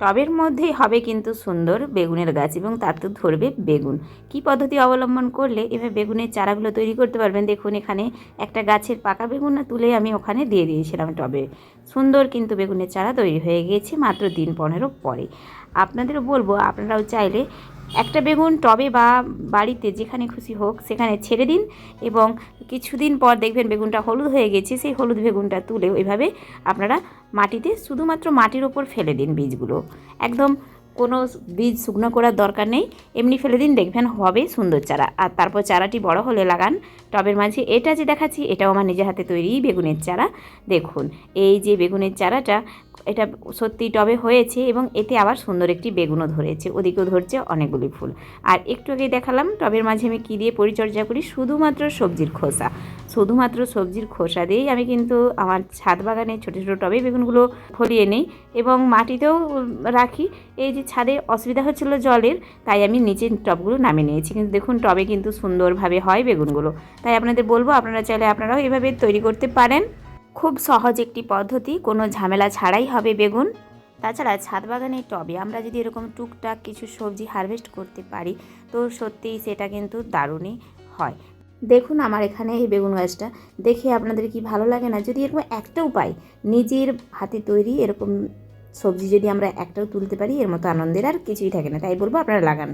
টবের মধ্যেই হবে কিন্তু সুন্দর বেগুনের গাছ এবং তাতে ধরবে বেগুন। কি পদ্ধতি অবলম্বন করলে এভাবে বেগুনের চারাগুলো তৈরি করতে পারবেন? দেখুন, এখানে একটা গাছের পাকা বেগুন না তুলে আমি ওখানে দিয়ে দিয়েছিলাম টবে। সুন্দর কিন্তু বেগুনের চারা তৈরি হয়ে গিয়েছে মাত্র দিন পনেরো পরে। আপনাদেরও বলব, আপনারাও চাইলে একটা বেগুন টবে বা বাড়িতে যেখানে খুশি হোক সেখানে ছেড়ে দিন এবং কিছুদিন পর দেখবেন বেগুনটা হলুদ হয়ে গেছে, সেই হলুদ বেগুনটা তুলে ওইভাবে আপনারা মাটিতে শুধুমাত্র মাটির ওপর ফেলে দিন বীজগুলো। একদম কোনো বীজ শুকনো করার দরকার নেই, এমনি ফেলে দিন, দেখবেন হবে সুন্দর চারা। আর তারপর চারাটি বড় হলে লাগান, টবের মাঝে এটা যে দেখাচ্ছি, এটাও আমার নিজের হাতে তৈরি বেগুনের চারা। দেখুন, এই যে বেগুনের চারাটা এটা সত্যি টবে হয়েছে এবং এতে আবার সুন্দর একটি বেগুনও ধরেছে। ওদিকেও ধরছে অনেকগুলি ফুল। আর একটু আগে দেখালাম টবের মাঝে আমি কী দিয়ে পরিচর্যা করি? শুধুমাত্র সবজির খোসা। শুধুমাত্র সবজির খোসা দিয়েই আমি কিন্তু আমার ছাদ বাগানে ছোটো ছোটো টবে বেগুনগুলো ফলিয়ে নিই এবং মাটিতেও রাখি। এই যে ছাদে অসুবিধা হচ্ছিল জলের, তাই আমি নিচের টবগুলো নামিয়ে নিয়েছি। কিন্তু দেখুন, টবে কিন্তু সুন্দরভাবে হয় বেগুনগুলো। তাই আপনাদের বলব, আপনারা চাইলে আপনারাও এভাবে তৈরি করতে পারেন। খুব সহজ একটি পদ্ধতি, কোনো ঝামেলা ছাড়াই হবে বেগুন। তাছাড়া ছাদ বাগানের টবে আমরা যদি এরকম টুকটাক কিছু সবজি হারভেস্ট করতে পারি, তো সত্যিই সেটা কিন্তু দারুণই হয়। দেখুন আমার এখানে এই বেগুন গাছটা, দেখে আপনাদের কি ভালো লাগে না? যদি এরকম একটাও পাই নিজের হাতে তৈরি এরকম সবজি যদি আমরা একটাও তুলতে পারি, এর মতো আনন্দের আর কিছুই থাকে না। তাই বলব আপনারা লাগান।